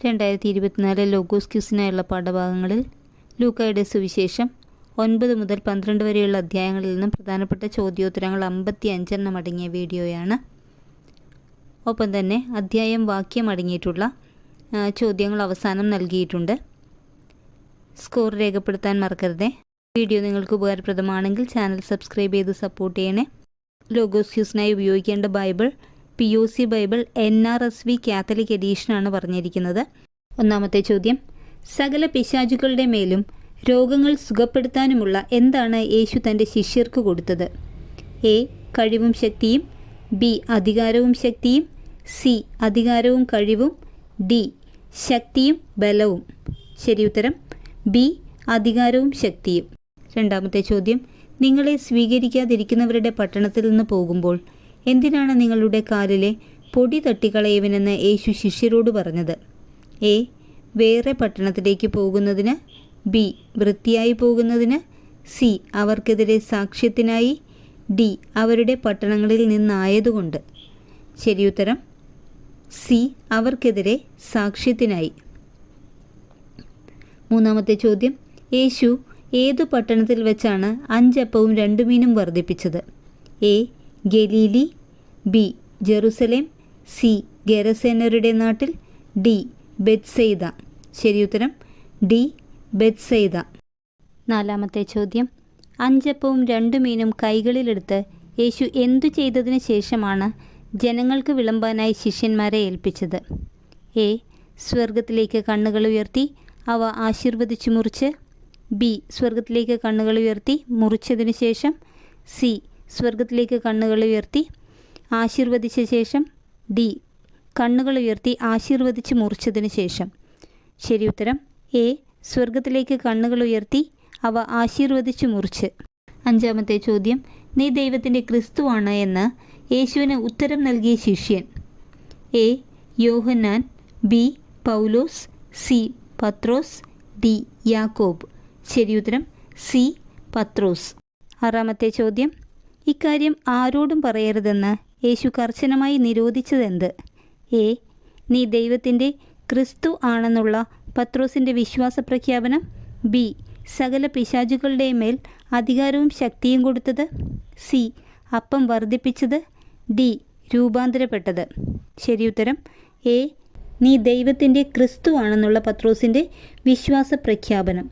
രണ്ടായിരത്തി ഇരുപത്തിനാല് ലോഗോസ് ക്യൂസിനായുള്ള പാഠഭാഗങ്ങളിൽ ലൂക്കായുടെ സുവിശേഷം ഒൻപത് മുതൽ പന്ത്രണ്ട് വരെയുള്ള അധ്യായങ്ങളിൽ നിന്നും പ്രധാനപ്പെട്ട ചോദ്യോത്തരങ്ങൾ അമ്പത്തി അഞ്ചെണ്ണം അടങ്ങിയ വീഡിയോയാണ്. ഒപ്പം തന്നെ അധ്യായം വാക്യം അടങ്ങിയിട്ടുള്ള ചോദ്യങ്ങൾ അവസാനം നൽകിയിട്ടുണ്ട്. സ്കോർ രേഖപ്പെടുത്താൻ മറക്കരുതേ. വീഡിയോ നിങ്ങൾക്ക് ഉപകാരപ്രദമാണെങ്കിൽ ചാനൽ സബ്സ്ക്രൈബ് ചെയ്ത് സപ്പോർട്ട് ചെയ്യണേ. ലോഗോസ് ക്യൂസിനായി ഉപയോഗിക്കേണ്ട Bible P O C Bible N R S V Catholic എഡീഷനാണ് പറഞ്ഞിരിക്കുന്നത്. ഒന്നാമത്തെ ചോദ്യം. സകല പിശാചുക്കളുടെ മേലും രോഗങ്ങൾ സുഖപ്പെടുത്താനുമുള്ള എന്താണ് യേശു തന്റെ ശിഷ്യർക്ക് കൊടുത്തത്? എ. കഴിവും ശക്തിയും. ബി. അധികാരവും ശക്തിയും. സി. അധികാരവും കഴിവും. ഡി. ശക്തിയും ബലവും. ശരി ഉത്തരം. ബി. അധികാരവും ശക്തിയും. രണ്ടാമത്തെ ചോദ്യം. നിങ്ങളെ സ്വീകരിക്കാതിരിക്കുന്നവരുടെ പട്ടണത്തിൽ നിന്ന് പോകുമ്പോൾ എന്തിനാണ് നിങ്ങളുടെ കാലിലെ പൊടി തട്ടിക്കളയുവനെന്ന് യേശു ശിഷ്യരോട് പറഞ്ഞത്? എ. വേറെ പട്ടണത്തിലേക്ക് പോകുന്നതിന്. ബി. വൃത്തിയായി പോകുന്നതിന്. സി. അവർക്കെതിരെ സാക്ഷ്യത്തിനായി. ഡി. അവരുടെ പട്ടണങ്ങളിൽ നിന്നായതുകൊണ്ട്. ശരിയുത്തരം. സി. അവർക്കെതിരെ സാക്ഷ്യത്തിനായി. മൂന്നാമത്തെ ചോദ്യം. യേശു ഏതു പട്ടണത്തിൽ വെച്ചാണ് അഞ്ചപ്പവും രണ്ടു മീനും വർദ്ധിപ്പിച്ചത്? A. Galilee B. Jerusalem C. ഗെരസേനരുടെ നാട്ടിൽ ഡി. ബെത്സെയ്ത ശരിയുത്തരം ഡി. ബെത്സെയ്ത നാലാമത്തെ ചോദ്യം. അഞ്ചപ്പവും രണ്ടു മീനും കൈകളിലെടുത്ത് യേശു എന്തു ചെയ്തതിന് ശേഷമാണ് ജനങ്ങൾക്ക് വിളമ്പാനായി ശിഷ്യന്മാരെ ഏൽപ്പിച്ചത്? എ. സ്വർഗത്തിലേക്ക് കണ്ണുകൾ ഉയർത്തി അവ ആശീർവദിച്ചു മുറിച്ച്. ബി. സ്വർഗത്തിലേക്ക് കണ്ണുകൾ ഉയർത്തി മുറിച്ചതിനു ശേഷം. സി. സ്വർഗത്തിലേക്ക് കണ്ണുകൾ ഉയർത്തി ആശീർവദിച്ച ശേഷം ഡി. കണ്ണുകൾ ഉയർത്തി ആശീർവദിച്ച് മുറിച്ചതിന് ശേഷം. ശരി ഉത്തരം എ. സ്വർഗത്തിലേക്ക് കണ്ണുകൾ ഉയർത്തി അവ ആശീർവദിച്ചു മുറിച്ച്. അഞ്ചാമത്തെ ചോദ്യം നീ ദൈവത്തിന്റെ ക്രിസ്തുവാണ് എന്ന് യേശുവിന് ഉത്തരം നൽകിയ ശിഷ്യൻ. A. Yohannan B. Paulose C. Pathrose D. Yakob. ശരിയുത്തരം സി. പത്രോസ്. ആറാമത്തെ ചോദ്യം ഇക്കാര്യം ആരോടും പറയരുതെന്ന് യേശു കർശനമായി നിരോധിച്ചതെന്ത്? എ. നീ ദൈവത്തിന്റെ ക്രിസ്തു ആണെന്നുള്ള പത്രോസിന്റെ വിശ്വാസ പ്രഖ്യാപനം ബി. സകല പിശാചുകളുടെ മേൽ അധികാരവും ശക്തിയും കൊടുത്തത്. സി. അപ്പം വർദ്ധിപ്പിച്ചത്. ഡി. രൂപാന്തരപ്പെട്ടത്. ശരിയുത്തരം എ. നീ ദൈവത്തിന്റെ ക്രിസ്തു ആണെന്നുള്ള പത്രോസിന്റെ വിശ്വാസ പ്രഖ്യാപനം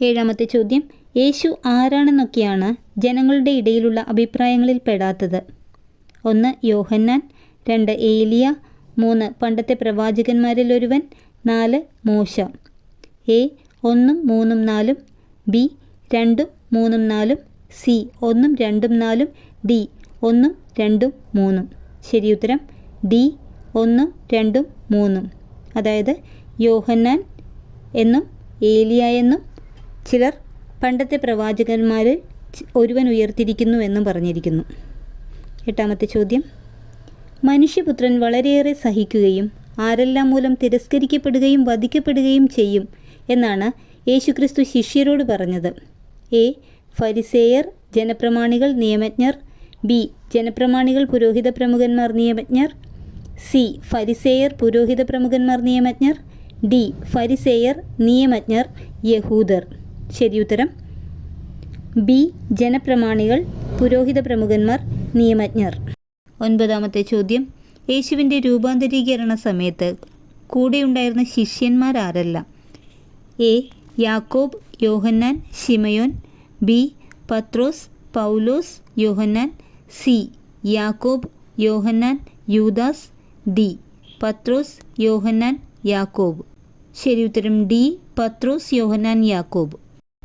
ഏഴാമത്തെ ചോദ്യം. യേശു ആരാണെന്നൊക്കെയാണ് ജനങ്ങളുടെ ഇടയിലുള്ള അഭിപ്രായങ്ങളിൽ പെടാത്തത്. ഒന്ന് യോഹന്നാൻ രണ്ട് ഏലിയ മൂന്ന് പണ്ടത്തെ പ്രവാചകന്മാരിൽ ഒരുവൻ നാല് മോശ. എ ഒന്നും മൂന്നും നാലും ബി രണ്ടും മൂന്നും നാലും സി ഒന്നും രണ്ടും നാലും ഡി ഒന്നും രണ്ടും മൂന്നും. ശരി ഉത്തരം ഡി ഒന്നും രണ്ടും മൂന്നും. അതായത് യോഹന്നാൻ എന്നും ഏലിയ എന്നും ചിലർ പണ്ടത്തെ പ്രവാചകന്മാരിൽ ഒരുവൻ ഉയർത്തിരിക്കുന്നു എന്നും പറഞ്ഞിരിക്കുന്നു. എട്ടാമത്തെ ചോദ്യം. മനുഷ്യപുത്രൻ വളരെയേറെ സഹിക്കുകയും ആരെല്ലാം മൂലം തിരസ്കരിക്കപ്പെടുകയും വധിക്കപ്പെടുകയും ചെയ്യും എന്നാണ് യേശുക്രിസ്തു ശിഷ്യരോട് പറഞ്ഞത്. എ. ഫരിസേയർ ജനപ്രമാണികൾ നിയമജ്ഞർ. ബി. ജനപ്രമാണികൾ പുരോഹിത പ്രമുഖന്മാർ നിയമജ്ഞർ. സി. ഫരിസേയർ പുരോഹിത പ്രമുഖന്മാർ നിയമജ്ഞർ. ഡി. ഫരിസേയർ നിയമജ്ഞർ യഹൂദർ. ശരിയുത്തരം ബി. ജനപ്രമാണികൾ പുരോഹിത പ്രമുഖന്മാർ നിയമജ്ഞർ. ഒൻപതാമത്തെ ചോദ്യം. യേശുവിന്റെ രൂപാന്തരീകരണ സമയത്ത് കൂടെയുണ്ടായിരുന്ന ശിഷ്യന്മാർ ആരല്ല? എ. യാക്കോബ് യോഹന്നാൻ ഷിമയോൻ ബി. പത്രോസ് പൗലോസ് യോഹന്നാൻ. സി. യാക്കോബ് യോഹന്നാൻ യൂദാസ്. ഡി. പത്രോസ് യോഹന്നാൻ യാക്കോബ്. ശരി ഉത്തരം ഡി. പത്രോസ് യോഹന്നാൻ യാക്കോബ്.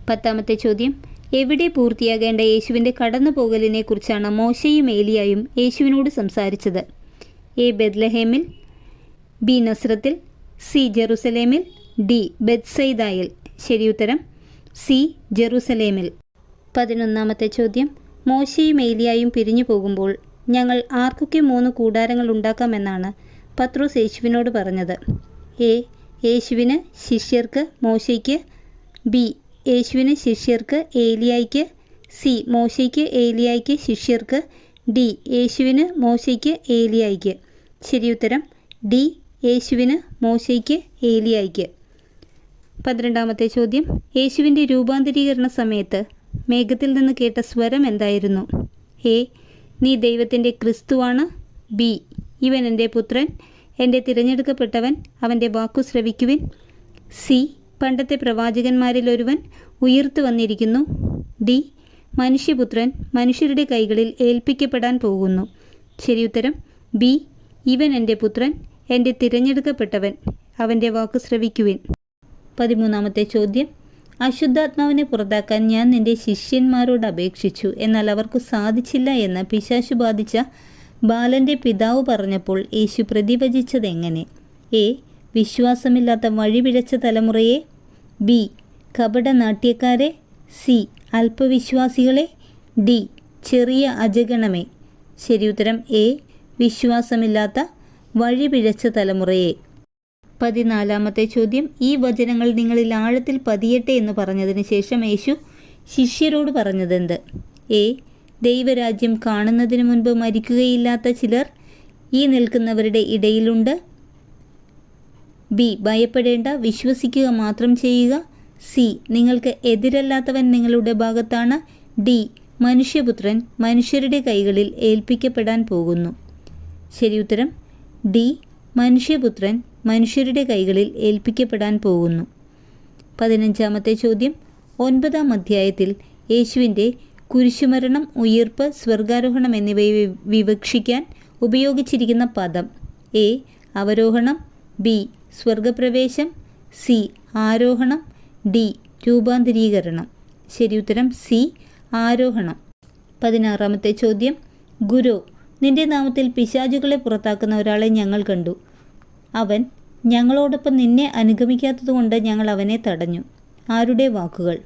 പത്താമത്തെ ചോദ്യം. എവിടെ പൂർത്തിയാകേണ്ട യേശുവിന്റെ കടന്നുപോകലിനെ കുറിച്ചാണ് മോശയും ഏലിയായും യേശുവിനോട് സംസാരിച്ചത്. എ ബെദ്ലഹേമിൽ ബി നസ്രത്തിൽ സി ജെറുസലേമിൽ ഡി ബെത്സൈദായിൽ ശരിയുത്തരം സി ജെറുസലേമിൽ. പതിനൊന്നാമത്തെ ചോദ്യം മോശയും ഏലിയായും പിരിഞ്ഞു പോകുമ്പോൾ ഞങ്ങൾ ആർക്കൊക്കെ മൂന്ന് കൂടാരങ്ങൾ ഉണ്ടാക്കാമെന്നാണ് പത്രോസ് യേശുവിനോട് പറഞ്ഞത്. എ യേശുവിന് ശിഷ്യർക്ക് മോശയ്ക്ക് ബി യേശുവിന് ശിഷ്യർക്ക് ഏലിയായ്ക്ക് സി മോശയ്ക്ക് ഏലിയായ്ക്ക് ശിഷ്യർക്ക് ഡി യേശുവിന് മോശയ്ക്ക് ഏലിയായ്ക്ക്. ഉത്തരം ഡി യേശുവിന് മോശയ്ക്ക് ഏലിയായിക്ക്. പന്ത്രണ്ടാമത്തെ ചോദ്യം യേശുവിന്റെ രൂപാന്തരീകരണ സമയത്ത് മേഘത്തിൽ നിന്ന് കേട്ട സ്വരം എന്തായിരുന്നു? എ നീ ദൈവത്തിന്റെ ക്രിസ്തുവാണ്. ബി ഇവൻ എന്റെ പുത്രൻ. എന്റെ തിരഞ്ഞെടുക്കപ്പെട്ടവൻ അവന്റെ വാക്കു ശ്രവിക്കുവിൻ. സി പണ്ടത്തെ പ്രവാചകന്മാരിൽ ഒരുവൻ ഉയർത്തു വന്നിരിക്കുന്നു. ഡി. മനുഷ്യപുത്രൻ മനുഷ്യരുടെ കൈകളിൽ ഏൽപ്പിക്കപ്പെടാൻ പോകുന്നു. ശരിയുത്തരം ബി. ഇവൻ എന്റെ പുത്രൻ എന്റെ തിരഞ്ഞെടുക്കപ്പെട്ടവൻ അവന്റെ വാക്ക് ശ്രവിക്കുവിൻ. പതിമൂന്നാമത്തെ ചോദ്യം. അശുദ്ധാത്മാവിനെ പുറത്താക്കാൻ ഞാൻ നിന്റെ ശിഷ്യന്മാരോട് അപേക്ഷിച്ചു. എന്നാൽ അവർക്ക് സാധിച്ചില്ല എന്ന് പിശാശു ബാധിച്ച ബാലന്റെ പിതാവ് പറഞ്ഞപ്പോൾ യേശു പ്രതിവചിച്ചതെങ്ങനെ? എ. വിശ്വാസമില്ലാത്ത വഴിപിഴച്ച തലമുറയെ ബി. കപട നാട്യക്കാരെ സി. അല്പവിശ്വാസികളെ. ഡി. ചെറിയ അജഗണമേ. ശരി ഉത്തരം എ. വിശ്വാസമില്ലാത്ത വഴിപിഴച്ച തലമുറയെ. പതിനാലാമത്തെ ചോദ്യം. ഈ വചനങ്ങൾ നിങ്ങളിൽ ആഴത്തിൽ പതിയട്ടെ എന്ന് പറഞ്ഞതിന് ശേഷം യേശു ശിഷ്യരോട് പറഞ്ഞതെന്ത്? എ. ദൈവരാജ്യം കാണുന്നതിന് മുൻപ് മരിക്കുകയില്ലാത്ത ചിലർ ഈ നിൽക്കുന്നവരുടെ ഇടയിലുണ്ട്. ബി ഭയപ്പെടേണ്ട വിശ്വസിക്കുക മാത്രം ചെയ്യുക. സി നിങ്ങൾക്ക് എതിരല്ലാത്തവൻ നിങ്ങളുടെ ഭാഗത്താണ്. ഡി മനുഷ്യപുത്രൻ മനുഷ്യരുടെ കൈകളിൽ ഏൽപ്പിക്കപ്പെടാൻ പോകുന്നു. ശരി ഉത്തരം. ഡി മനുഷ്യപുത്രൻ മനുഷ്യരുടെ കൈകളിൽ ഏൽപ്പിക്കപ്പെടാൻ പോകുന്നു. പതിനഞ്ചാമത്തെ ചോദ്യം. ഒൻപതാം അധ്യായത്തിൽ യേശുവിന്റെ കുരിശുമരണം ഉയർപ്പ് സ്വർഗാരോഹണം എന്നിവയെ വിവക്ഷിക്കാൻ ഉപയോഗിച്ചിരിക്കുന്ന പദം. എ അവരോഹണം. ബി സ്വർഗപ്രവേശം സി ആരോഹണം ഡി രൂപാന്തരീകരണം. ഉത്തരം സി ആരോഹണം. പതിനാറാമത്തെ ചോദ്യം ഗുരു നിന്റെ നാമത്തിൽ പിശാചുകളെ പുറത്താക്കുന്ന ഒരാളെ ഞങ്ങൾ കണ്ടു. അവൻ ഞങ്ങളോടൊപ്പം നിന്നെ അനുഗമിക്കാത്തതുകൊണ്ട് ഞങ്ങൾ അവനെ തടഞ്ഞു. ആരുടെ വാക്കുകൾ?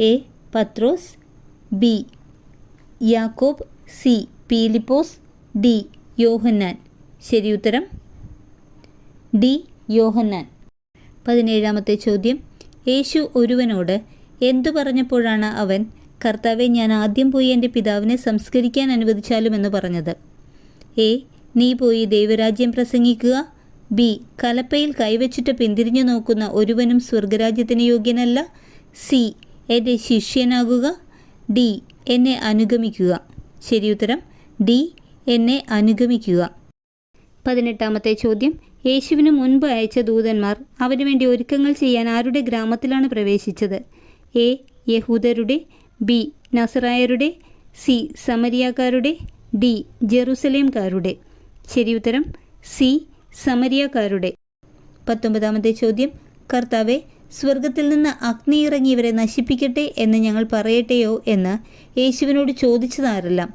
A Pathrose B Yakob C Peelipose D Yohannan. ശരിയുത്തരം ഡി യോഹന്നാൻ. പതിനേഴാമത്തെ ചോദ്യം. യേശു ഒരുവനോട് എന്തു പറഞ്ഞപ്പോഴാണ് അവൻ കർത്താവെ ഞാൻ ആദ്യം പോയി എന്റെ പിതാവിനെ സംസ്കരിക്കാൻ അനുവദിച്ചാലും എന്ന് പറഞ്ഞത്. എ നീ പോയി ദൈവരാജ്യം പ്രസംഗിക്കുക. ബി കലപ്പയിൽ കൈവച്ചിട്ട് പിന്തിരിഞ്ഞു നോക്കുന്ന ഒരുവനും സ്വർഗരാജ്യത്തിന് യോഗ്യനല്ല. സി എന്റെ ശിഷ്യനാകുക. ഡി എന്നെ അനുഗമിക്കുക. ശരിയുത്തരം ഡി എന്നെ അനുഗമിക്കുക. പതിനെട്ടാമത്തെ ചോദ്യം. യേശുവിന് മുൻപ് അയച്ച ദൂതന്മാർ അവന് വേണ്ടി ഒരുക്കങ്ങൾ ചെയ്യാൻ ആരുടെ ഗ്രാമത്തിലാണ് പ്രവേശിച്ചത്? എ. യഹൂദരുടെ ബി. നസറായരുടെ സി. സമരിയാക്കാരുടെ ഡി. ജെറുസലേംകാരുടെ. ശരിയുത്തരം സി. സമരിയാക്കാരുടെ. പത്തൊമ്പതാമത്തെ ചോദ്യം കർത്താവെ സ്വർഗത്തിൽ നിന്ന് അഗ്നി ഇറങ്ങി ഇവരെ നശിപ്പിക്കട്ടെ എന്ന് ഞങ്ങൾ പറയട്ടെയോ? എന്ന് യേശുവിനോട് ചോദിച്ചതാരെല്ലാം.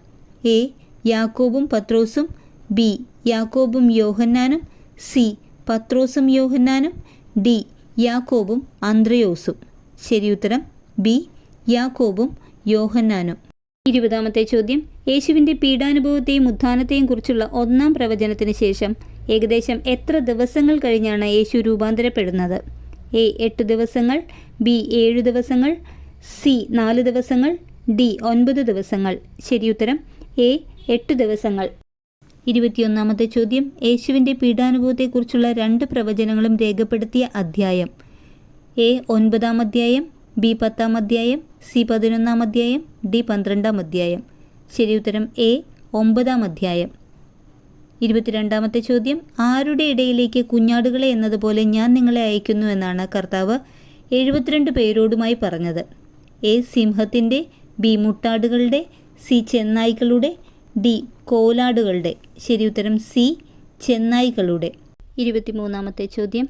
എ. യാക്കോബും പത്രോസും ബി. യാക്കോബും യോഹന്നാനും സി. പത്രോസും യോഹന്നാനും ഡി. യാക്കോബും അന്ത്രയോസും. ശരിയുത്തരം ബി. യാക്കോബും യോഹന്നാനും. ഇരുപതാമത്തെ ചോദ്യം. യേശുവിന്റെ പീഡാനുഭവത്തെയും ഉത്ഥാനത്തെയും കുറിച്ചുള്ള ഒന്നാം പ്രവചനത്തിന് ശേഷം ഏകദേശം എത്ര ദിവസങ്ങൾ കഴിഞ്ഞാണ് യേശു രൂപാന്തരപ്പെടുന്നത്? എ. എട്ട് ദിവസങ്ങൾ ബി. ഏഴ് ദിവസങ്ങൾ സി. നാല് ദിവസങ്ങൾ ഡി. ഒൻപത് ദിവസങ്ങൾ. ശരിയുത്തരം എ. എട്ട് ദിവസങ്ങൾ. ഇരുപത്തിയൊന്നാമത്തെ ചോദ്യം യേശുവിന്റെ പീഡാനുഭവത്തെക്കുറിച്ചുള്ള രണ്ട് പ്രവചനങ്ങളും രേഖപ്പെടുത്തിയ അധ്യായം. എ ഒൻപതാം അധ്യായം ബി പത്താം അധ്യായം സി പതിനൊന്നാം അധ്യായം ഡി പന്ത്രണ്ടാം അധ്യായം. ശരി ഉത്തരം എ ഒമ്പതാം അധ്യായം. ഇരുപത്തിരണ്ടാമത്തെ ചോദ്യം ആരുടെ ഇടയിലേക്ക് കുഞ്ഞാടുകളെ എന്നതുപോലെ ഞാൻ നിങ്ങളെ അയക്കുന്നു എന്നാണ് കർത്താവ് എഴുപത്തിരണ്ട് പേരോടുമായി പറഞ്ഞത്. എ സിംഹത്തിന്റെ ബി മുട്ടാടുകളുടെ സി ചെന്നായ്ക്കളുടെ ഡി കോലാടുകളുടെ ഉത്തരം സി ചെന്നായികളുടെ. ഇരുപത്തിമൂന്നാമത്തെ ചോദ്യം.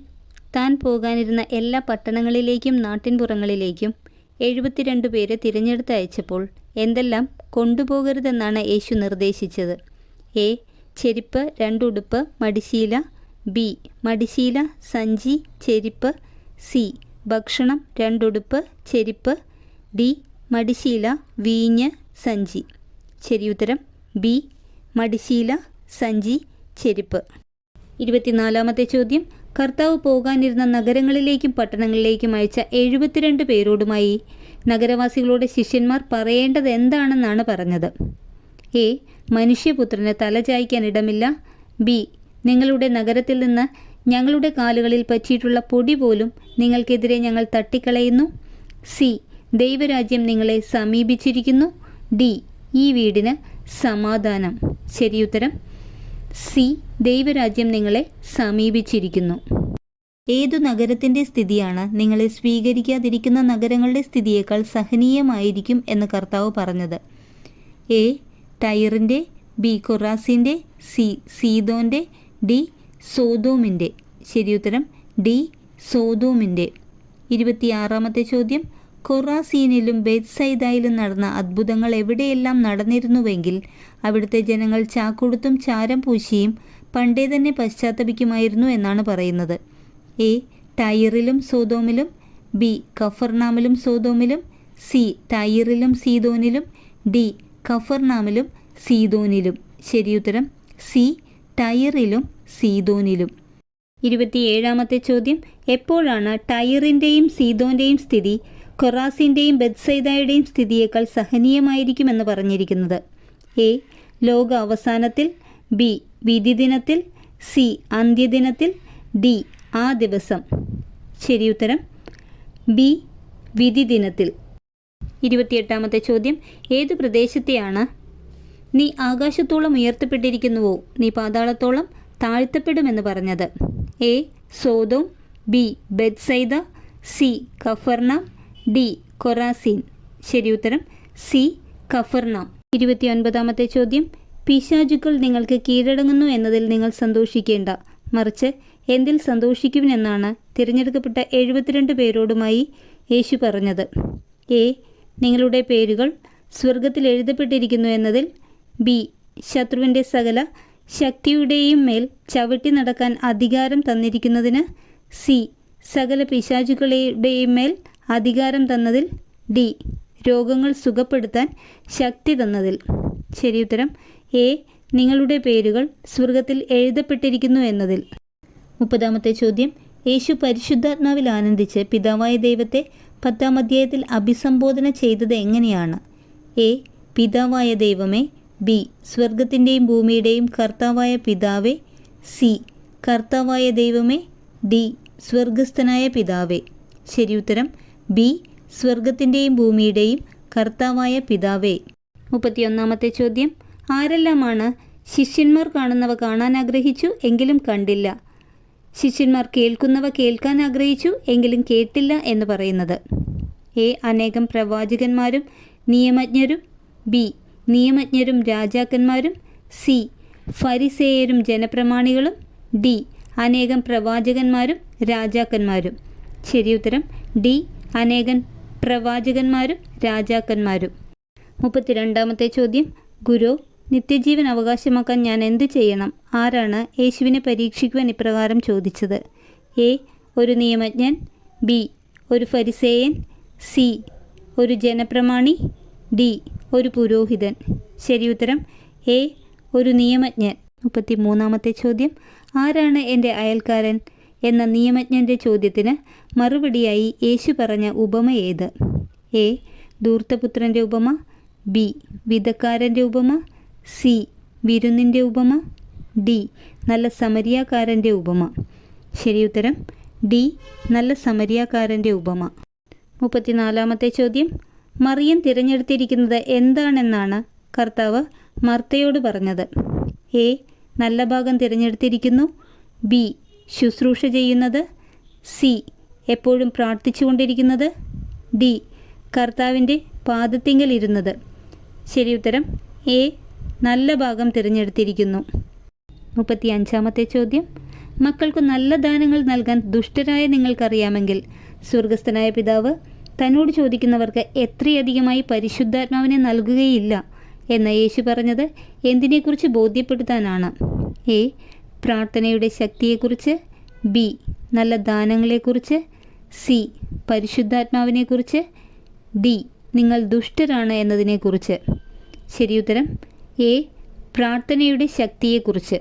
താൻ പോകാനിരുന്ന എല്ലാ പട്ടണങ്ങളിലേക്കും നാട്ടിൻപുറങ്ങളിലേക്കും എഴുപത്തിരണ്ട് പേരെ തിരഞ്ഞെടുത്ത് അയച്ചപ്പോൾ എന്തെല്ലാം കൊണ്ടുപോകരുതെന്നാണ് യേശു നിർദ്ദേശിച്ചത്. എ ചെരിപ്പ് രണ്ടുടുപ്പ് മടിശീല. ബി മടിശീല സഞ്ചി ചെരിപ്പ്. സി ഭക്ഷണം രണ്ടുടുപ്പ് ചെരിപ്പ്. ഡി മടിശീല വീഞ്ഞ് സഞ്ചി. ശരിയുത്തരം ബി മടിശീല സഞ്ചി ചെരുപ്പ്. ഇരുപത്തിനാലാമത്തെ ചോദ്യം. കർത്താവ് പോകാനിരുന്ന നഗരങ്ങളിലേക്കും പട്ടണങ്ങളിലേക്കും അയച്ച എഴുപത്തിരണ്ട് പേരോടുമായി നഗരവാസികളോട് ശിഷ്യന്മാർ പറയേണ്ടത് എന്താണെന്നാണ് പറഞ്ഞത്. എ. മനുഷ്യപുത്രന് തല ചായ്ക്കാൻ ഇടമില്ല. ബി. നിങ്ങളുടെ നഗരത്തിൽ നിന്ന് ഞങ്ങളുടെ കാലുകളിൽ പറ്റിയിട്ടുള്ള പൊടി പോലും നിങ്ങൾക്കെതിരെ ഞങ്ങൾ തട്ടിക്കളയുന്നു. സി. ദൈവരാജ്യം നിങ്ങളെ സമീപിച്ചിരിക്കുന്നു. ഡി. ഈ വീടിന് സമാധാനം. ഉത്തരം സി. ദൈവരാജ്യം നിങ്ങളെ സമീപിച്ചിരിക്കുന്നു. ഏതു നഗരത്തിന്റെ സ്ഥിതിയാണ് നിങ്ങളെ സ്വീകരിക്കാതിരിക്കുന്ന നഗരങ്ങളുടെ സ്ഥിതിയേക്കാൾ സഹനീയമായിരിക്കും എന്ന് കർത്താവ് പറഞ്ഞത്. എ. ടൈറിന്റെ ബി. കൊറാസിന്റെ സി. സീതോന്റെ ഡി. സോതോമിന്റെ ശരിയുത്തരം. ഡി. സോതോമിന്റെ ഇരുപത്തിയാറാമത്തെ ചോദ്യം. കൊറാസീനിലും ബെത്സൈദായിലും നടന്ന അത്ഭുതങ്ങൾ എവിടെയെല്ലാം നടന്നിരുന്നുവെങ്കിൽ അവിടുത്തെ ജനങ്ങൾ ചാക്കുടുത്തും ചാരം പൂശിയും പണ്ടേ തന്നെ പശ്ചാത്തപിക്കുമായിരുന്നു എന്നാണ് പറയുന്നത്. എ. ടൈറിലും സോതോമിലും ബി. കഫർനാമിലും സോതോമിലും സി. ടൈറിലും സീതോനിലും ഡി. കഫർനാമിലും സീതോനിലും ശരിയുത്തരം സി. ടൈറിലും സീതോനിലും ഇരുപത്തിയേഴാമത്തെ ചോദ്യം എപ്പോഴാണ് ടൈറിന്റെയും സീതോന്റെയും സ്ഥിതി? കൊറാസിന്റെയും ബെത്സൈദയുടെയും സ്ഥിതിയേക്കാൾ സഹനീയമായിരിക്കുമെന്ന് പറഞ്ഞിരിക്കുന്നത്. എ. ലോക അവസാനത്തിൽ ബി. വിധി ദിനത്തിൽ സി. അന്ത്യദിനത്തിൽ ഡി. ആ ദിവസം. ശരിയുത്തരം ബി. വിധി ദിനത്തിൽ ഇരുപത്തിയെട്ടാമത്തെ ചോദ്യം ഏത് പ്രദേശത്തെയാണ്? നീ ആകാശത്തോളം ഉയർത്തപ്പെട്ടിരിക്കുന്നുവോ? നീ പാതാളത്തോളം താഴ്ത്തപ്പെടുമെന്ന് പറഞ്ഞത്. A. Sodom B. Bethsaida C. Capernaum D. Chorazin ഉത്തരം സി. കഫർണാം ഇരുപത്തിയൊൻപതാമത്തെ ചോദ്യം. പിശാചുക്കൾ നിങ്ങൾക്ക് കീഴടങ്ങുന്നു എന്നതിൽ നിങ്ങൾ സന്തോഷിക്കേണ്ട. മറിച്ച് എന്തിൽ സന്തോഷിക്കുമെന്നാണ് തിരഞ്ഞെടുക്കപ്പെട്ട എഴുപത്തിരണ്ട് പേരോടുമായി യേശു പറഞ്ഞത്. എ. നിങ്ങളുടെ പേരുകൾ സ്വർഗത്തിൽ എഴുതപ്പെട്ടിരിക്കുന്നു എന്നതിൽ. ബി. ശത്രുവിന്റെ സകല ശക്തിയുടെയും മേൽ ചവിട്ടി നടക്കാൻ അധികാരം തന്നിരിക്കുന്നതിന്. സി. സകല പിശാചുക്കളുടെയും മേൽ അധികാരം തന്നതിൽ ഡി. രോഗങ്ങൾ സുഖപ്പെടുത്താൻ ശക്തി തന്നതിൽ. ശരി ഉത്തരം എ. നിങ്ങളുടെ പേരുകൾ സ്വർഗത്തിൽ എഴുതപ്പെട്ടിരിക്കുന്നു എന്നതിൽ. മുപ്പതാമത്തെ ചോദ്യം. യേശു പരിശുദ്ധാത്മാവിൽ ആനന്ദിച്ച് പിതാവായ ദൈവത്തെ പത്താം അധ്യായത്തിൽ അഭിസംബോധന ചെയ്തത് എങ്ങനെയാണ്? എ. പിതാവായ ദൈവമേ ബി. സ്വർഗത്തിന്റെയും ഭൂമിയുടെയും കർത്താവായ പിതാവേ സി. കർത്താവായ ദൈവമേ ഡി. സ്വർഗസ്ഥനായ പിതാവേ. ശരിയുത്തരം ബി സ്വർഗത്തിന്റെയും ഭൂമിയുടെയും കർത്താവായ പിതാവേ. മുപ്പത്തിയൊന്നാമത്തെ ചോദ്യം. ആരെല്ലാമാണ് ശിഷ്യന്മാർ കാണുന്നവ കാണാൻ ആഗ്രഹിച്ചു എങ്കിലും കണ്ടില്ല? ശിഷ്യന്മാർ കേൾക്കുന്നവ കേൾക്കാൻ ആഗ്രഹിച്ചു എങ്കിലും കേട്ടില്ല എന്ന് പറയുന്നത്. എ അനേകം പ്രവാചകന്മാരും നിയമജ്ഞരും. ബി നിയമജ്ഞരും രാജാക്കന്മാരും. സി ഫരിസേയരും ജനപ്രമാണികളും. ഡി അനേകം പ്രവാചകന്മാരും രാജാക്കന്മാരും. ശരിയുത്തരം ഡി അനേകം പ്രവാചകന്മാരും രാജാക്കന്മാരും. മുപ്പത്തിരണ്ടാമത്തെ ചോദ്യം. ഗുരു നിത്യജീവൻ അവകാശമാക്കാൻ ഞാൻ എന്തു ചെയ്യണം? ആരാണ് യേശുവിനെ പരീക്ഷിക്കുവാൻ ഇപ്രകാരം ചോദിച്ചത്? എ ഒരു നിയമജ്ഞൻ. ബി ഒരു ഫരിസേയൻ. സി ഒരു ജനപ്രമാണി. ഡി ഒരു പുരോഹിതൻ. ശരി ഉത്തരം. എ ഒരു നിയമജ്ഞൻ. മുപ്പത്തി മൂന്നാമത്തെ ചോദ്യം. ആരാണ് എന്റെ അയൽക്കാരൻ? എന്ന നിയമജ്ഞന്റെ ചോദ്യത്തിന് മറുപടിയായി യേശു പറഞ്ഞ ഉപമ ഏത്? എ. ധൂർത്തപുത്രന്റെ ഉപമ. ബി. വിധക്കാരന്റെ ഉപമ. സി. വിരുന്നിന്റെ ഉപമ. ഡി. നല്ല സമരിയാക്കാരന്റെ ഉപമ. ശരിയുത്തരം ഡി. നല്ല സമരിയാക്കാരന്റെ ഉപമ. മുപ്പത്തിനാലാമത്തെ ചോദ്യം. മറിയം തിരഞ്ഞെടുത്തിരിക്കുന്നത് എന്താണെന്നാണ് കർത്താവ് മർത്തയോട് പറഞ്ഞത്. എ. നല്ല ഭാഗം തിരഞ്ഞെടുത്തിരിക്കുന്നു. ബി. ശുശ്രൂഷ ചെയ്യുന്നത്. സി. എപ്പോഴും പ്രാർത്ഥിച്ചുകൊണ്ടിരിക്കുന്നത്. ഡി. കർത്താവിന്റെ പാദത്തിങ്കൽ ഇരുന്നത്. ശരി ഉത്തരം എ. നല്ല ഭാഗം തിരഞ്ഞെടുത്തിരിക്കുന്നു. മുപ്പത്തി അഞ്ചാമത്തെ ചോദ്യം. മക്കൾക്ക് നല്ല ദാനങ്ങൾ നൽകാൻ ദുഷ്ടരായ നിങ്ങൾക്കറിയാമെങ്കിൽ സ്വർഗസ്ഥനായ പിതാവ് തന്നോട് ചോദിക്കുന്നവർക്ക് എത്രയധികമായി പരിശുദ്ധാത്മാവിനെ നൽകുകയില്ല എന്ന യേശു പറഞ്ഞത് എന്തിനെക്കുറിച്ച് ബോധ്യപ്പെടുത്താനാണ്? എ. പ്രാർത്ഥനയുടെ ശക്തിയെക്കുറിച്ച് ബി നല്ല ദാനങ്ങളെക്കുറിച്ച് സി പരിശുദ്ധാത്മാവിനെക്കുറിച്ച് ഡി നിങ്ങൾ ദുഷ്ടരാണ് എന്നതിനെക്കുറിച്ച്. ശരിയുത്തരം എ പ്രാർത്ഥനയുടെ ശക്തിയെക്കുറിച്ച്.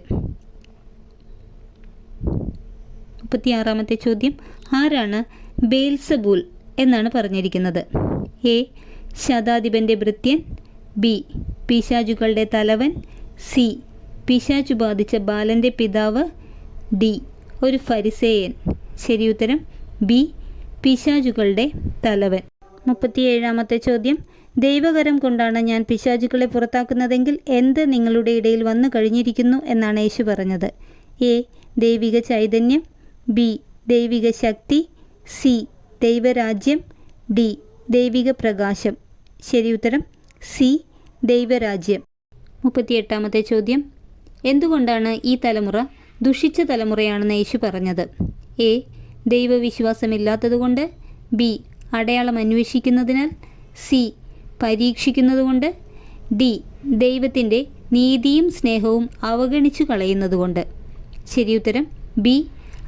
മുപ്പത്തിയാറാമത്തെ ചോദ്യം ആരാണ് ബേൽസബൂൽ എന്നാണ് പറഞ്ഞിരിക്കുന്നത്? എ ശതാധിപന്റെ ഭൃത്യൻ ബി പിശാചുകളുടെ തലവൻ സി പിശാചു ബാധിച്ച ബാലന്റെ പിതാവ് ഡി. ഒരു ഫരിസേയൻ. ശരിയുത്തരം ബി. പിശാചുകളുടെ തലവൻ. മുപ്പത്തിയേഴാമത്തെ ചോദ്യം. ദൈവകരം കൊണ്ടാണ് ഞാൻ പിശാചുക്കളെ പുറത്താക്കുന്നതെങ്കിൽ എന്ത് നിങ്ങളുടെ ഇടയിൽ വന്നു കഴിഞ്ഞിരിക്കുന്നു എന്നാണ് യേശു പറഞ്ഞത്. എ. ദൈവിക ചൈതന്യം. ബി. ദൈവിക ശക്തി. സി. ദൈവരാജ്യം. ഡി. ദൈവിക പ്രകാശം. ശരി ഉത്തരം സി. ദൈവരാജ്യം. മുപ്പത്തിയെട്ടാമത്തെ ചോദ്യം. എന്തുകൊണ്ടാണ് ഈ തലമുറ ദുഷിച്ച തലമുറയാണെന്ന് യേശു പറഞ്ഞത്? എ. ദൈവവിശ്വാസമില്ലാത്തതുകൊണ്ട്. ബി. അടയാളം അന്വേഷിക്കുന്നതിനാൽ. സി. പരീക്ഷിക്കുന്നതുകൊണ്ട്. ഡി. ദൈവത്തിന്റെ നീതിയും സ്നേഹവും അവഗണിച്ചു കളയുന്നതുകൊണ്ട്. ശരിയുത്തരം ബി.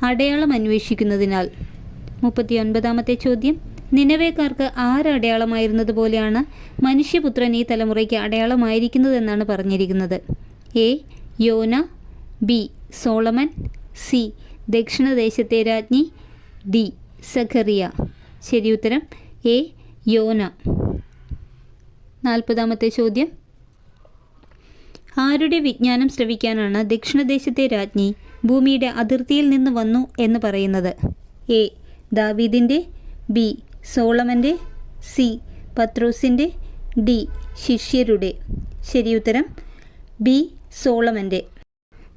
അടയാളം അന്വേഷിക്കുന്നതിനാൽ. മുപ്പത്തിയൊൻപതാമത്തെ ചോദ്യം. നിലവേക്കാർക്ക് ആര് അടയാളമായിരുന്നത് പോലെയാണ് മനുഷ്യപുത്രൻ ഈ തലമുറയ്ക്ക് അടയാളമായിരിക്കുന്നതെന്നാണ് പറഞ്ഞിരിക്കുന്നത്? എ. യോന ബി സോളമൻ സി ദക്ഷിണദേശത്തെ രാജ്ഞി ഡി സഖറിയ. ശരി ഉത്തരം എ യോന. നാൽപ്പതാമത്തെ ചോദ്യം. ആരുടെ വിജ്ഞാനം ശ്രവിക്കാനാണ് ദക്ഷിണദേശത്തെ രാജ്ഞി ഭൂമിയുടെ അതിർത്തിയിൽ നിന്ന് വന്നു എന്ന് പറയുന്നത്? എ ദാവീദിന്റെ ബി സോളമന്റെ സി പത്രോസിന്റെ ഡി ശിഷ്യരുടെ. ശരിയുത്തരം ബി സോളമന്റെ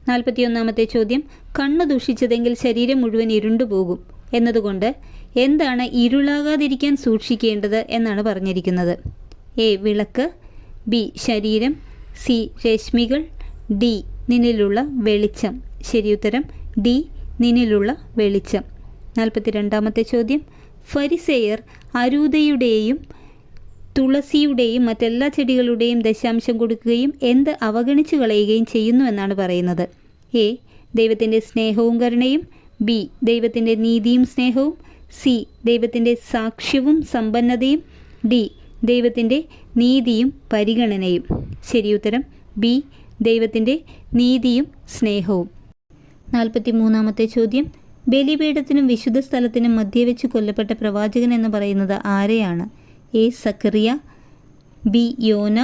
നാൽപ്പത്തിയൊന്നാമത്തെ ചോദ്യം കണ്ണ് ദൂഷിച്ചതെങ്കിൽ ശരീരം മുഴുവൻ ഇരുണ്ടുപോകും എന്നതുകൊണ്ട് എന്താണ് ഇരുളാകാതിരിക്കാൻ സൂക്ഷിക്കേണ്ടത് എന്നാണ് പറഞ്ഞിരിക്കുന്നത്? എ വിളക്ക് ബി ശരീരം സി രശ്മികൾ ഡി നിന്നിലുള്ള വെളിച്ചം. ശരിയുത്തരം ഡി നിന്നിലുള്ള വെളിച്ചം. നാൽപ്പത്തി രണ്ടാമത്തെ ചോദ്യം ഫരിസേയർ അരൂതയുടെയും തുളസിയുടെയും മറ്റെല്ലാ ചെടികളുടെയും ദശാംശം കൊടുക്കുകയും എന്ത് അവഗണിച്ചു കളയുകയും ചെയ്യുന്നു എന്നാണ് പറയുന്നത്. എ. ദൈവത്തിന്റെ സ്നേഹവും കരുണയും. ബി. ദൈവത്തിന്റെ നീതിയും സ്നേഹവും. സി. ദൈവത്തിന്റെ സാക്ഷ്യവും സമ്പന്നതയും. ഡി. ദൈവത്തിന്റെ നീതിയും പരിഗണനയും. ശരിയുത്തരം ബി. ദൈവത്തിന്റെ നീതിയും സ്നേഹവും. നാൽപ്പത്തി മൂന്നാമത്തെ ചോദ്യം. ബലിപീഠത്തിനും വിശുദ്ധ സ്ഥലത്തിനും മധ്യവെച്ച് കൊല്ലപ്പെട്ട പ്രവാചകൻ എന്ന് പറയുന്നത് ആരെയാണ്? A Zechariah B Jonah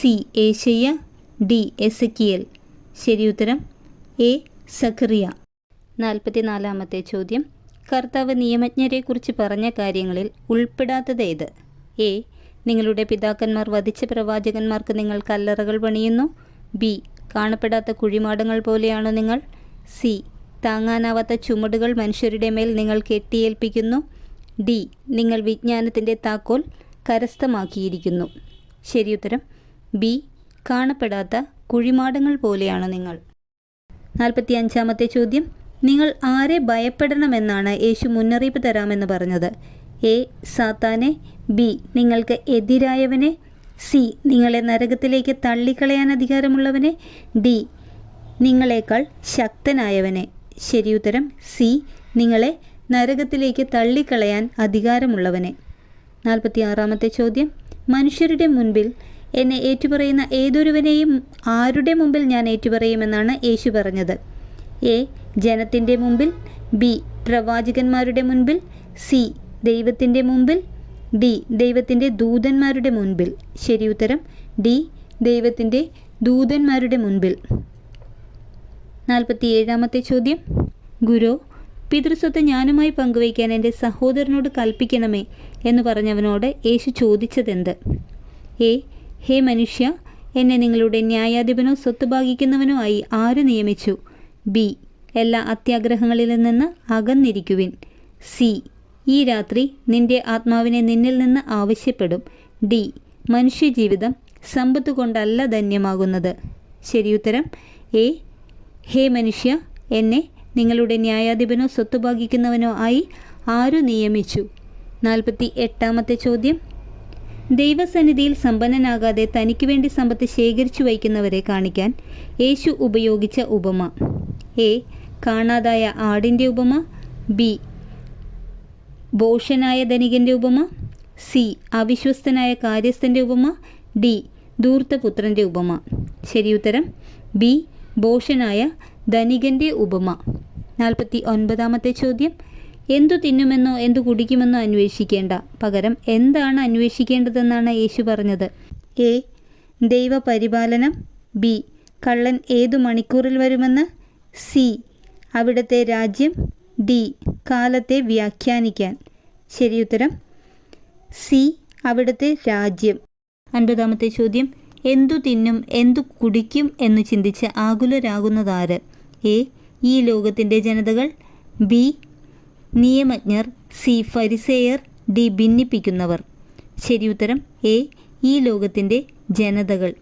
C Isaiah D Ezekiel. ഉത്തരം എ സക്കറിയ നാൽപ്പത്തിനാലാമത്തെ ചോദ്യം. കർത്താവ് നിയമജ്ഞരെക്കുറിച്ച് പറഞ്ഞ കാര്യങ്ങളിൽ ഉൾപ്പെടാത്തത് ഏത്? എ. നിങ്ങളുടെ പിതാക്കന്മാർ വധിച്ച പ്രവാചകന്മാർക്ക് നിങ്ങൾ കല്ലറകൾ പണിയുന്നു. ബി. കാണപ്പെടാത്ത കുഴിമാടങ്ങൾ പോലെയാണ് നിങ്ങൾ? സി. താങ്ങാനാവാത്ത ചുമടുകൾ മനുഷ്യരുടെ മേൽ നിങ്ങൾ കെട്ടിയേൽപ്പിക്കുന്നു. ഡി. നിങ്ങൾ വിജ്ഞാനത്തിന്റെ താക്കോൽ കരസ്ഥമാക്കിയിരിക്കുന്നു. ശരിയുത്തരം ബി. കാണപ്പെടാത്ത കുഴിമാടങ്ങൾ പോലെയാണ് നിങ്ങൾ. നാൽപ്പത്തി അഞ്ചാമത്തെ ചോദ്യം നിങ്ങൾ ആരെ ഭയപ്പെടണമെന്നാണ് യേശു മുന്നറിയിപ്പ് തരാമെന്ന് പറഞ്ഞത്? എ. സാത്താനെ ബി. നിങ്ങൾക്ക് എതിരായവനെ സി. നിങ്ങളെ നരകത്തിലേക്ക് തള്ളിക്കളയാൻ അധികാരമുള്ളവനെ ഡി. നിങ്ങളെക്കാൾ ശക്തനായവനെ. ശരിയുത്തരം സി. നിങ്ങളെ നരകത്തിലേക്ക് തള്ളിക്കളയാൻ അധികാരമുള്ളവനെ. നാൽപ്പത്തി ആറാമത്തെ ചോദ്യം. മനുഷ്യരുടെ മുൻപിൽ എന്നെ ഏറ്റുപറയുന്ന ഏതൊരുവനെയും ആരുടെ മുമ്പിൽ ഞാൻ ഏറ്റുപറയുമെന്നാണ് യേശു പറഞ്ഞത്. എ. ജനത്തിന്റെ മുമ്പിൽ. ബി. പ്രവാചകന്മാരുടെ മുൻപിൽ. സി. ദൈവത്തിന്റെ മുമ്പിൽ. ഡി. ദൈവത്തിന്റെ ദൂതന്മാരുടെ മുൻപിൽ. ശരി ഉത്തരം. ഡി. ദൈവത്തിന്റെ ദൂതന്മാരുടെ മുൻപിൽ. നാൽപ്പത്തി ഏഴാമത്തെ ചോദ്യം. ഗുരു പിതൃസ്വത്ത് ഞാനുമായി പങ്കുവയ്ക്കാൻ എന്റെ സഹോദരനോട് കൽപ്പിക്കണമേ എന്ന് പറഞ്ഞവനോട് യേശു ചോദിച്ചതെന്ത്? ഏ ഹേ മനുഷ്യ എന്നെ നിങ്ങളുടെ ന്യായാധിപനോ സ്വത്ത് ഭാഗിക്കുന്നവനോ ആയി ആര് നിയമിച്ചു? ബി എല്ലാ അത്യാഗ്രഹങ്ങളിൽ നിന്ന് അകന്നിരിക്കുവിൻ. സി ഈ രാത്രി നിന്റെ ആത്മാവിനെ നിന്നിൽ നിന്ന് ആവശ്യപ്പെടും. ഡി മനുഷ്യജീവിതം സമ്പത്ത് കൊണ്ടല്ല ധന്യമാകുന്നത്. ശരിയുത്തരം എ ഹേ മനുഷ്യ എന്നെ നിങ്ങളുടെ ന്യായാധിപനോ സ്വത്ത് ഭാഗിക്കുന്നവനോ ആയി ആരു നിയമിച്ചു? നാൽപ്പത്തി എട്ടാമത്തെ ചോദ്യം. ദൈവസന്നിധിയിൽ സമ്പന്നനാകാതെ തനിക്ക് വേണ്ടി സമ്പത്ത് ശേഖരിച്ചു വയ്ക്കുന്നവരെ കാണിക്കാൻ യേശു ഉപയോഗിച്ച ഉപമ. എ. കാണാതായ ആടിന്റെ ഉപമ. ബി. ഭോഷനായ ധനികന്റെ ഉപമ. സി. അവിശ്വസ്തനായ കാര്യസ്ഥന്റെ ഉപമ. ഡി. ധൂർത്തപുത്രന്റെ ഉപമ. ശരിയുത്തരം ബി. ഭോഷനായ ധനികന്റെ ഉപമ. നാൽപ്പത്തി ഒൻപതാമത്തെ ചോദ്യം. എന്തു തിന്നുമെന്നോ എന്തു കുടിക്കുമെന്നോ അന്വേഷിക്കേണ്ട. പകരം എന്താണ് അന്വേഷിക്കേണ്ടതെന്നാണ് യേശു പറഞ്ഞത്. എ. ദൈവപരിപാലനം. ബി. കള്ളൻ ഏതു മണിക്കൂറിൽ വരുമെന്ന്. സി. അവിടുത്തെ രാജ്യം. ഡി. കാലത്തെ വ്യാഖ്യാനിക്കാൻ. ശരിയുത്തരം. സി. അവിടുത്തെ രാജ്യം. അൻപതാമത്തെ ചോദ്യം. എന്തു തിന്നും എന്തു കുടിക്കും എന്ന് ചിന്തിച്ച് ആകുലരാകുന്നതാര്? എ ഈ ലോകത്തിന്റെ ജനതകൾ ബി നിയമജ്ഞർ സി ഫരിസേയർ ഡി ഭിന്നിപ്പിക്കുന്നവർ. ശരിയുത്തരം എ ഈ ലോകത്തിന്റെ ജനതകൾ.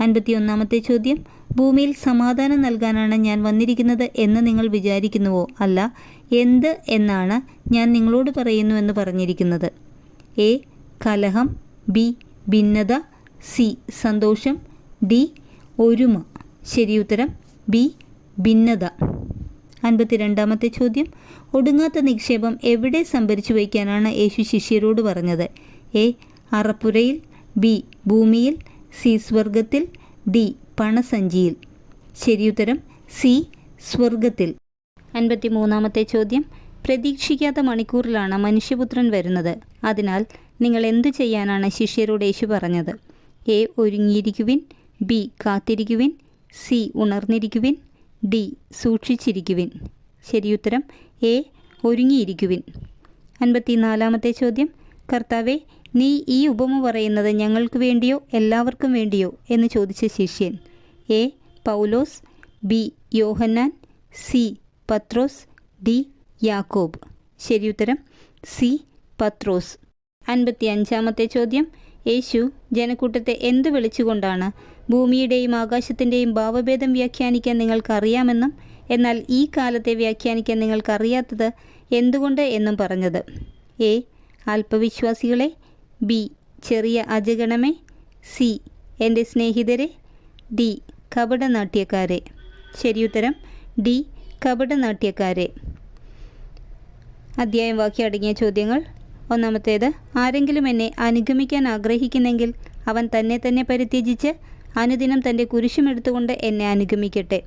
അൻപത്തിയൊന്നാമത്തെ ചോദ്യം ഭൂമിയിൽ സമാധാനം നൽകാനാണ് ഞാൻ വന്നിരിക്കുന്നത് എന്ന് നിങ്ങൾ വിചാരിക്കുന്നുവോ? അല്ല എന്ത് എന്നാണ് ഞാൻ നിങ്ങളോട് പറയുന്നു എന്ന് പറഞ്ഞിരിക്കുന്നത്. എ കലഹം ബി ഭിന്നത സി സന്തോഷം ഡി ഒരുമ. ശരിയുത്തരം ബി ഭിന്നത. അൻപത്തിരണ്ടാമത്തെ ചോദ്യം. ഒടുങ്ങാത്ത നിക്ഷേപം എവിടെ സംഭരിച്ചു വയ്ക്കാനാണ് യേശു ശിഷ്യരോട് പറഞ്ഞത്? എ. അറപ്പുരയിൽ ബി. ഭൂമിയിൽ സി. സ്വർഗത്തിൽ ഡി. പണസഞ്ചിയിൽ. ശരിയുത്തരം സി. സ്വർഗത്തിൽ അൻപത്തി മൂന്നാമത്തെ ചോദ്യം. പ്രതീക്ഷിക്കാത്ത മണിക്കൂറിലാണ് മനുഷ്യപുത്രൻ വരുന്നത്. അതിനാൽ നിങ്ങൾ എന്തു ചെയ്യാനാണ് ശിഷ്യരോട് യേശു പറഞ്ഞത്? എ. ഒരുങ്ങിയിരിക്കുവിൻ ബി. കാത്തിരിക്കുവിൻ സി. ഉണർന്നിരിക്കുവിൻ ഡി സൂക്ഷിച്ചിരിക്കുവിൻ. ശരിയുത്തരം എ ഒരുങ്ങിയിരിക്കുവിൻ. അൻപത്തിനാലാമത്തെ ചോദ്യം. കർത്താവെ നീ ഈ ഉപമ പറയുന്നത് ഞങ്ങൾക്ക് വേണ്ടിയോ എല്ലാവർക്കും വേണ്ടിയോ എന്ന് ചോദിച്ച ശിഷ്യൻ. A Paulose B Yohannan C Pathrose D Yakob. ശരിയുത്തരം സി പത്രോസ്. അൻപത്തി അഞ്ചാമത്തെ ചോദ്യം. യേശു ജനക്കൂട്ടത്തെ എന്ത് വിളിച്ചുകൊണ്ടാണ് ഭൂമിയുടെയും ആകാശത്തിന്റെയും ഭാവഭേദം വ്യാഖ്യാനിക്കാൻ നിങ്ങൾക്കറിയാമെന്നും എന്നാൽ ഈ കാലത്തെ വ്യാഖ്യാനിക്കാൻ നിങ്ങൾക്കറിയാത്തത് എന്തുകൊണ്ട് എന്നും പറഞ്ഞത്? എ. അല്പവിശ്വാസികളെ. ബി. ചെറിയ അജഗണമേ. സി. എന്റെ സ്നേഹിതരെ. ഡി. കപടനാട്യക്കാരെ. ശരിയുത്തരം ഡി. കപടനാട്യക്കാരെ. അധ്യായം വാക്യം അടങ്ങിയ ചോദ്യങ്ങൾ. ഒന്നാമത്തേത് ആരെങ്കിലും എന്നെ അനുഗമിക്കാൻ ആഗ്രഹിക്കുന്നെങ്കിൽ അവൻ തന്നെ തന്നെ പരിത്യജിച്ച് അനുദിനം തന്റെ കുരിശുമെടുത്തുകൊണ്ട് എന്നെ അനുഗമിക്കട്ടെ.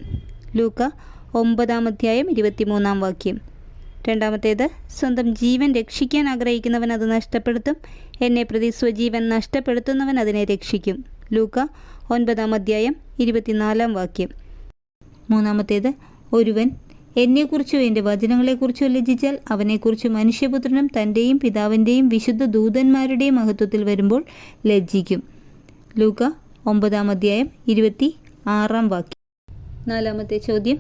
ലൂക്ക ഒമ്പതാം അധ്യായം ഇരുപത്തിമൂന്നാം വാക്യം. രണ്ടാമത്തേത് സ്വന്തം ജീവൻ രക്ഷിക്കാൻ ആഗ്രഹിക്കുന്നവൻ അത് നഷ്ടപ്പെടുത്തും. എന്നെ പ്രതി സ്വജീവൻ നഷ്ടപ്പെടുത്തുന്നവൻ അതിനെ രക്ഷിക്കും. ലൂക്ക ഒൻപതാം അധ്യായം ഇരുപത്തിനാലാം വാക്യം. മൂന്നാമത്തേത് ഒരുവൻ എന്നെക്കുറിച്ചോ എന്റെ വചനങ്ങളെക്കുറിച്ചോ ലജ്ജിച്ചാൽ അവനെക്കുറിച്ച് മനുഷ്യപുത്രനും തന്റെയും പിതാവിന്റെയും വിശുദ്ധ ദൂതന്മാരുടെയും മഹത്വത്തിൽ വരുമ്പോൾ ലജ്ജിക്കും. ലൂക്ക ഒമ്പതാം അധ്യായം ഇരുപത്തി ആറാം വാക്യം. നാലാമത്തെ ചോദ്യം.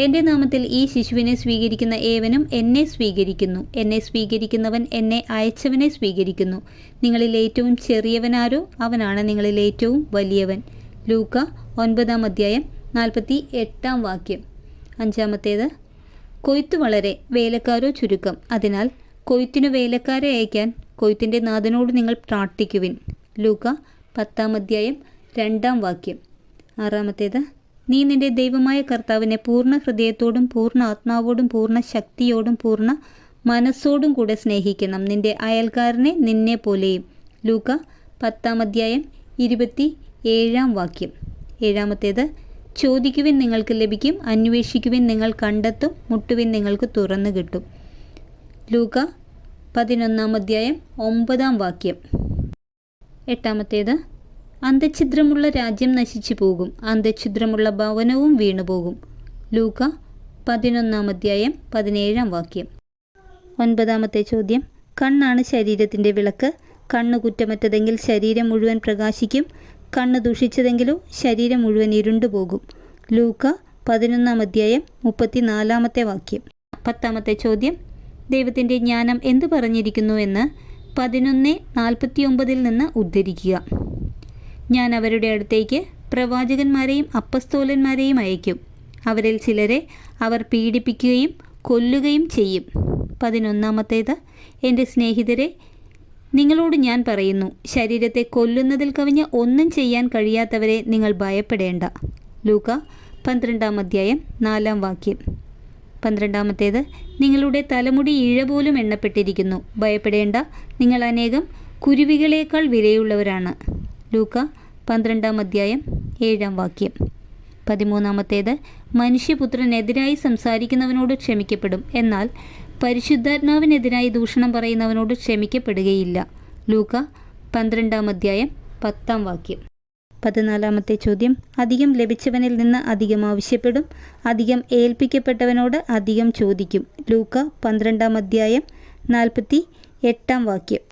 എന്റെ നാമത്തിൽ ഈ ശിശുവിനെ സ്വീകരിക്കുന്ന ഏവനും എന്നെ സ്വീകരിക്കുന്നു. എന്നെ സ്വീകരിക്കുന്നവൻ എന്നെ അയച്ചവനെ സ്വീകരിക്കുന്നു. നിങ്ങളിൽ ഏറ്റവും ചെറിയവനാരോ അവനാണ് നിങ്ങളിൽ ഏറ്റവും വലിയവൻ. ലൂക്ക ഒൻപതാം അധ്യായം നാൽപ്പത്തി എട്ടാം വാക്യം. അഞ്ചാമത്തേത്. കൊയ്ത്ത് വളരെ വേലക്കാരോ ചുരുക്കം. അതിനാൽ കൊയ്ത്തിനു വേലക്കാരെ അയക്കാൻ കൊയ്ത്തിന്റെ നാഥനോട് നിങ്ങൾ പ്രാർത്ഥിക്കുവിൻ. ലൂക്ക പത്താം അധ്യായം രണ്ടാം വാക്യം. ആറാമത്തേത് നീ നിന്റെ ദൈവമായ കർത്താവിനെ പൂർണ ഹൃദയത്തോടും പൂർണ ആത്മാവോടും പൂർണ ശക്തിയോടും പൂർണ മനസ്സോടും കൂടെ സ്നേഹിക്കണം. നിന്റെ അയൽക്കാരനെ നിന്നെ പോലെയും. ലൂക്ക പത്താം അധ്യായം ഇരുപത്തി ഏഴാം വാക്യം. ഏഴാമത്തേത് ചോദിക്കുവിൻ നിങ്ങൾക്ക് ലഭിക്കും അന്വേഷിക്കുവിൻ നിങ്ങൾ കണ്ടെത്തും മുട്ടുവിൻ നിങ്ങൾക്ക് തുറന്നു കിട്ടും. ലൂക്ക പതിനൊന്നാം അധ്യായം ഒമ്പതാം വാക്യം. എട്ടാമത്തേത്. അന്തഛിദ്രമുള്ള രാജ്യം നശിച്ചു പോകും. അന്തഛിദ്രമുള്ള ഭവനവും വീണുപോകും ലൂക്ക പതിനൊന്നാം അധ്യായം പതിനേഴാം വാക്യം. ഒൻപതാമത്തെ ചോദ്യം. കണ്ണാണ് ശരീരത്തിന്റെ വിളക്ക്. കണ്ണ് കുറ്റമറ്റതെങ്കിൽ ശരീരം മുഴുവൻ പ്രകാശിക്കും. കണ്ണ് ദുഷിച്ചതെങ്കിലോ ശരീരം മുഴുവൻ ഇരുണ്ടുപോകും ലൂക്ക പതിനൊന്നാം അധ്യായം മുപ്പത്തിനാലാമത്തെ വാക്യം. പത്താമത്തെ ചോദ്യം. ദൈവത്തിന്റെ ജ്ഞാനം എന്തു പറഞ്ഞിരിക്കുന്നു എന്ന് പതിനൊന്ന് നാൽപ്പത്തിയൊമ്പതിൽ നിന്ന് ഉദ്ധരിക്കുക. ഞാൻ അവരുടെ അടുത്തേക്ക് പ്രവാചകന്മാരെയും അപ്പസ്തോലന്മാരെയും അയക്കും. അവരിൽ ചിലരെ അവർ പീഡിപ്പിക്കുകയും കൊല്ലുകയും ചെയ്യും. പതിനൊന്നാമത്തേത് എന്റെ സ്നേഹിതരെ നിങ്ങളോട് ഞാൻ പറയുന്നു ശരീരത്തെ കൊല്ലുന്നതിൽ കവിഞ്ഞ് ഒന്നും ചെയ്യാൻ കഴിയാത്തവരെ നിങ്ങൾ ഭയപ്പെടേണ്ട. ലൂക്ക പന്ത്രണ്ടാം അധ്യായം നാലാം വാക്യം. പന്ത്രണ്ടാമത്തേത് നിങ്ങളുടെ തലമുടി ഇഴ പോലും എണ്ണപ്പെട്ടിരിക്കുന്നു. ഭയപ്പെടേണ്ട നിങ്ങൾ അനേകം കുരുവികളേക്കാൾ വിലയുള്ളവരാണ്. ലൂക്ക പന്ത്രണ്ടാം അധ്യായം ഏഴാം വാക്യം. പതിമൂന്നാമത്തേത് മനുഷ്യപുത്രനെതിരായി സംസാരിക്കുന്നവനോട് ക്ഷമിക്കപ്പെടും. എന്നാൽ പരിശുദ്ധാത്മാവിനെതിരായി ദൂഷണം പറയുന്നവനോട് ക്ഷമിക്കപ്പെടുകയില്ല. ലൂക്ക പന്ത്രണ്ടാം അധ്യായം പത്താം വാക്യം. പതിനാലാമത്തെ ചോദ്യം. അധികം ലഭിച്ചവനിൽ നിന്ന് അധികം ആവശ്യപ്പെടും. അധികം ഏൽപ്പിക്കപ്പെട്ടവനോട് അധികം ചോദിക്കും. ലൂക്ക പന്ത്രണ്ടാം അധ്യായം നാൽപ്പത്തി എട്ടാം വാക്യം.